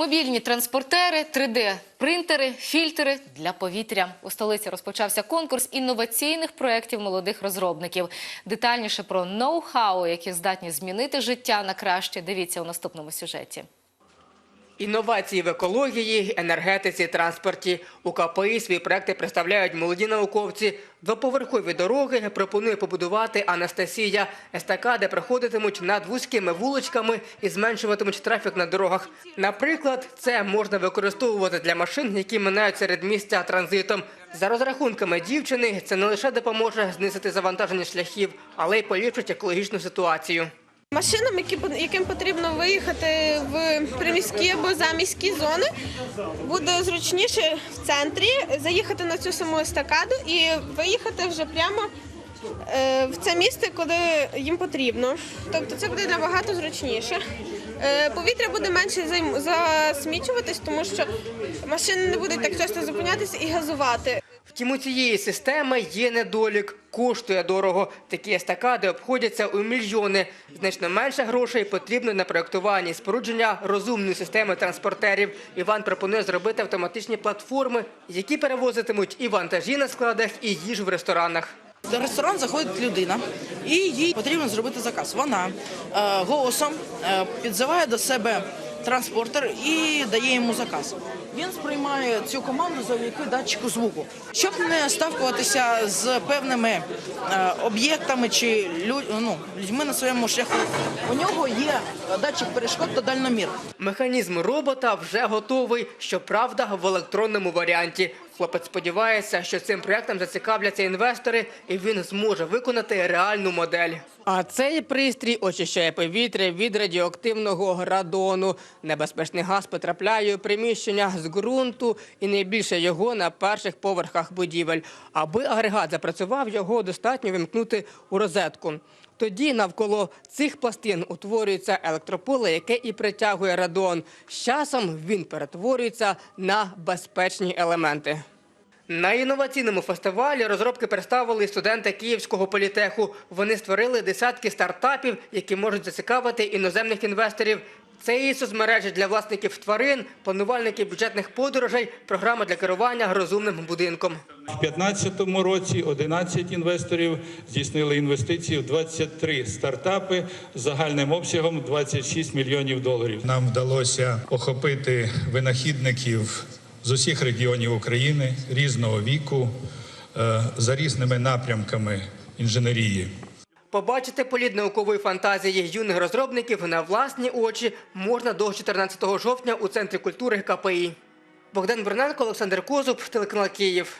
Мобільні транспортери, 3D-принтери, фільтри для повітря. У столиці розпочався конкурс інноваційних проєктів молодих розробників. Детальніше про ноу-хау, які здатні змінити життя на краще. Дивіться у наступному сюжеті. Інновації в екології, енергетиці, транспорті. У КПІ свої проекти представляють молоді науковці. Двоповерхові дороги пропонує побудувати Анастасія. Естакади проходитимуть над вузькими вуличками і зменшуватимуть трафік на дорогах. Наприклад, це можна використовувати для машин, які минають серед місця транзитом. За розрахунками дівчини, це не лише допоможе знизити завантаження шляхів, але й поліпшить екологічну ситуацію. Машинам, які, яким потрібно виїхати в приміські або заміські зони, буде зручніше в центрі заїхати на цю саму естакаду і виїхати вже прямо е, в це місце, куди їм потрібно. Тобто це буде набагато зручніше. Е, Повітря буде менше засмічуватись, тому що машини не будуть так часто зупинятися і газувати. Втім, у цієї системи є недолік. Коштує дорого. Такі естакади обходяться у мільйони. Значно менше грошей потрібно на проєктування спорудження розумної системи транспортерів. Іван пропонує зробити автоматичні платформи, які перевозитимуть і вантажі на складах, і їжу в ресторанах. В ресторан заходить людина, і їй потрібно зробити заказ. Вона е, голосом е, підзиває до себе транспортер і дає йому заказ. Він сприймає цю команду завдяки датчику звуку, щоб не ставкуватися з певними е, об'єктами чи ну, людьми на своєму шляху. У нього є датчик перешкод та дальномір. Механізм робота вже готовий, щоправда, в електронному варіанті. Хлопець сподівається, що цим проектом зацікавляться інвестори, і він зможе виконати реальну модель. А цей пристрій очищає повітря від радіоактивного радону. Небезпечний газ потрапляє у приміщення з ґрунту і найбільше його на перших поверхах будівель. Аби агрегат запрацював, його достатньо вимкнути у розетку. Тоді навколо цих пластин утворюється електрополе, яке і притягує радон. З часом він перетворюється на безпечні елементи. На інноваційному фестивалі розробки представили студенти Київського політеху. Вони створили десятки стартапів, які можуть зацікавити іноземних інвесторів. Це і соцмережі для власників тварин, планувальників бюджетних подорожей, програма для керування розумним будинком. В 2015 році 11 інвесторів здійснили інвестиції в 23 стартапи з загальним обсягом 26 мільйонів доларів. Нам вдалося охопити винахідників з усіх регіонів України різного віку е, за різними напрямками інженерії. Побачити політ наукової фантазії юних розробників на власні очі можна до 14 жовтня у Центрі культури КПІ. Богдан Берненко, Олександр Козуб, телеканал Київ.